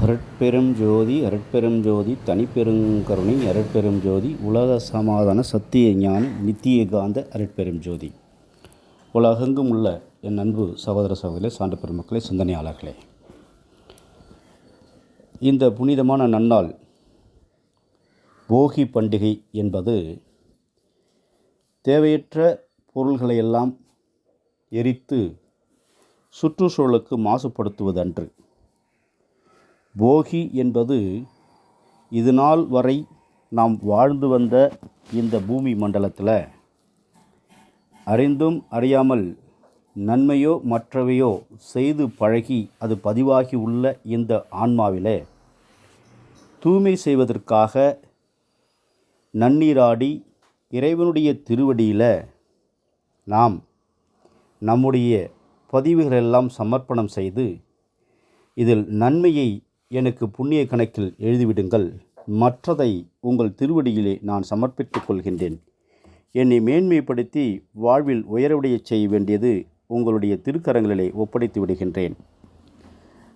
அருட்பெரும் ஜோதி அருட்பெரும் ஜோதி தனிப்பெருங்கருணை அருட்பெரும் ஜோதி உலக சமாதான சத்திய ஞான நித்திய காந்த அருட்பெரும் ஜோதி. உலகெங்கும் உள்ள என் அன்பு சகோதர சகோதரர்களே சான்று பெருமக்களே சிந்தனையாளர்களே. இந்த புனிதமான நன்னாள் போகி பண்டிகை என்பது தேவையற்ற பொருள்களையெல்லாம் எரித்து சுற்றுச்சூழலுக்கு மாசுபடுத்துவது அன்று போகி என்பது இது நாள் வரை நாம் வாழ்ந்து வந்த இந்த பூமி மண்டலத்தில். அறிந்தும் அறியாமல் நன்மையோ மற்றவையோ செய்து பழகி அது பதிவாகி உள்ள இந்த ஆன்மாவிலே தூய்மை செய்வதற்காக நன்னீராடி இறைவனுடைய திருவடியில் நாம் நம்முடைய பதிவுகளெல்லாம் சமர்ப்பணம் செய்து இதில் நன்மையை எனக்கு புண்ணிய கணக்கில் எழுதிவிடுங்கள். மற்றதை உங்கள் திருவடியிலே நான் சமர்ப்பித்துக் கொள்கின்றேன். என்னை மேன்மைப்படுத்தி வாழ்வில் உயரவுடைய செய்ய வேண்டியது உங்களுடைய திருக்கரங்களிலே ஒப்படைத்து விடுகின்றேன்.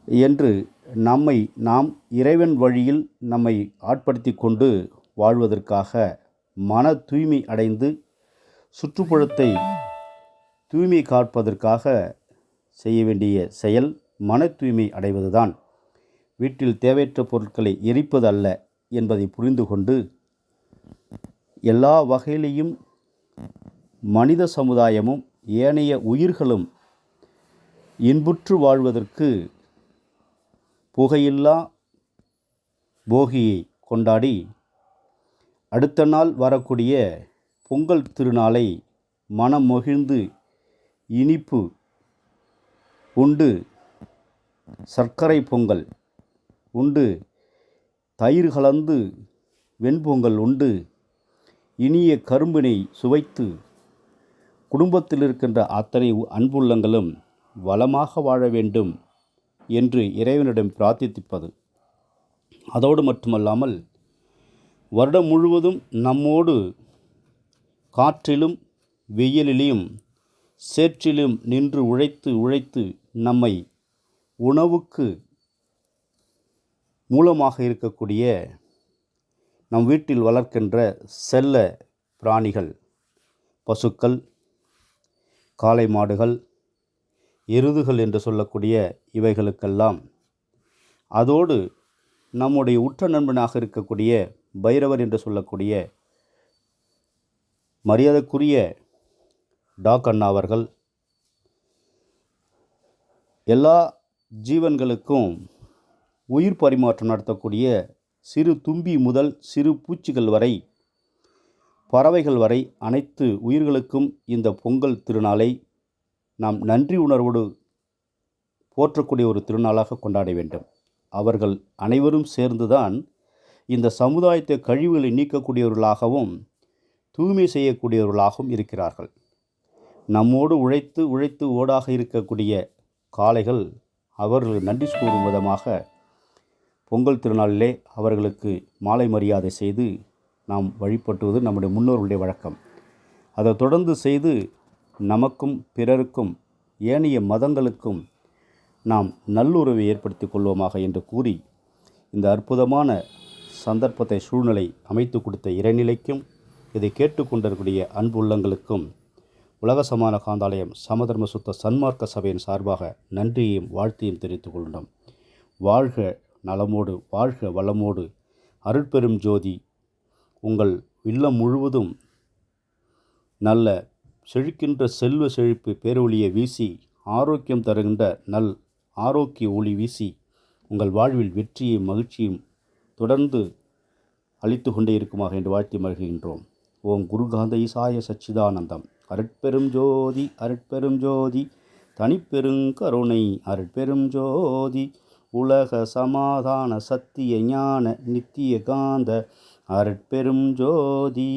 என்று நம்மை நாம் இறைவன் வழியில் நம்மை ஆட்படுத்தி கொண்டு வாழ்வதற்காக மன தூய்மை அடைந்து சுற்றுப்புறத்தை தூய்மை காப்பதற்காக செய்ய வேண்டிய செயல் மன தூய்மை அடைவதுதான். வீட்டில் தேவையற்ற பொருட்களை எரிப்பது அல்ல என்பதை புரிந்து கொண்டு எல்லா வகையிலையும் மனித சமுதாயமும் ஏனைய உயிர்களும் இன்புற்று வாழ்வதற்கு புகையில்லா போகியை கொண்டாடி அடுத்த நாள் வரக்கூடிய பொங்கல் திருநாளை மனம் மகிழ்ந்து இனிப்பு உண்டு சர்க்கரை பொங்கல். உண்டு. தயிர் கலந்து வெண்பொங்கல் உண்டு. இனிய கரும்பினை சுவைத்து குடும்பத்தில் இருக்கின்ற அத்தனை அன்புள்ளங்களும் வளமாக வாழ வேண்டும் என்று இறைவனிடம் பிரார்த்திப்பது அதோடு மட்டுமல்லாமல் வருடம் முழுவதும் நம்மோடு காற்றிலும் வெயிலிலும் சேற்றிலும் நின்று உழைத்து உழைத்து நம்மை உணவுக்கு மூலமாக இருக்கக்கூடிய நம் வீட்டில் வளர்க்கின்ற செல்ல பிராணிகள் பசுக்கள் காளை மாடுகள் எருதுகள் என்று சொல்லக்கூடிய இவைகளுக்கெல்லாம் அதோடு நம்முடைய உற்ற நண்பனாக இருக்கக்கூடிய பைரவர் என்று சொல்லக்கூடிய மரியாதைக்குரிய டாக் அண்ணா அவர்கள் எல்லா ஜீவன்களுக்கும் உயிர் பரிமாற்றம் நடத்தக்கூடிய சிறு தும்பி முதல் சிறு பூச்சிகள் வரை பறவைகள் வரை அனைத்து உயிர்களுக்கும் இந்த பொங்கல் திருநாளை நாம் நன்றி உணர்வோடு போற்றக்கூடிய ஒரு திருநாளாக கொண்டாட வேண்டும். அவர்கள் அனைவரும் சேர்ந்துதான் இந்த சமுதாயத்தை கழிவுகளை நீக்கக்கூடியவர்களாகவும் தூய்மை செய்யக்கூடியவர்களாகவும் இருக்கிறார்கள். நம்மோடு உழைத்து உழைத்து ஓடாக இருக்கக்கூடிய காளைகள் அவர்களுக்கு நன்றி கூறும் விதமாக பொங்கல் திருநாளிலே அவர்களுக்கு மாலை மரியாதை செய்து நாம் வழிபட்டுவது நம்முடைய முன்னோர்களுடைய வழக்கம். அதை தொடர்ந்து செய்து நமக்கும் பிறருக்கும் ஏனைய மதங்களுக்கும் நாம் நல்லுறவை ஏற்படுத்தி கொள்வோமாக என்று கூறி இந்த அற்புதமான சந்தர்ப்பத்தை சூழ்நிலை அமைத்து கொடுத்த இறைநிலைக்கும் இதை கேட்டுக்கொண்டிருக்கூடிய அன்புள்ளங்களுக்கும் உலக சமான காந்தாலயம் சமதர்ம சுத்த சன்மார்க்க சபையின் சார்பாக நன்றியையும் வாழ்த்தையும் தெரிவித்துக் கொள்ளும் வாழ்க நலமோடு வாழ்க வளமோடு. அருட்பெரும் ஜோதி உங்கள் இல்லம் முழுவதும் நல்ல செழிக்கின்ற செல்வ செழிப்பு பேரொழியை வீசி ஆரோக்கியம் தருகின்ற நல் ஆரோக்கிய ஒளி வீசி உங்கள் வாழ்வில் வெற்றியும் மகிழ்ச்சியும் தொடர்ந்து அளித்து கொண்டே இருக்குமாக என்று வாழ்த்தி மகிழ்கின்றோம். ஓம் குருகாந்த ஈசாய சச்சிதானந்தம். அருட்பெரும் ஜோதி அருட்பெரும் ஜோதி தனிப்பெருங்கருணை அருட்பெரும் ஜோதி உலக சமாதான சத்திய ஞான நித்திய காந்த அருட்பெரும் ஜோதி.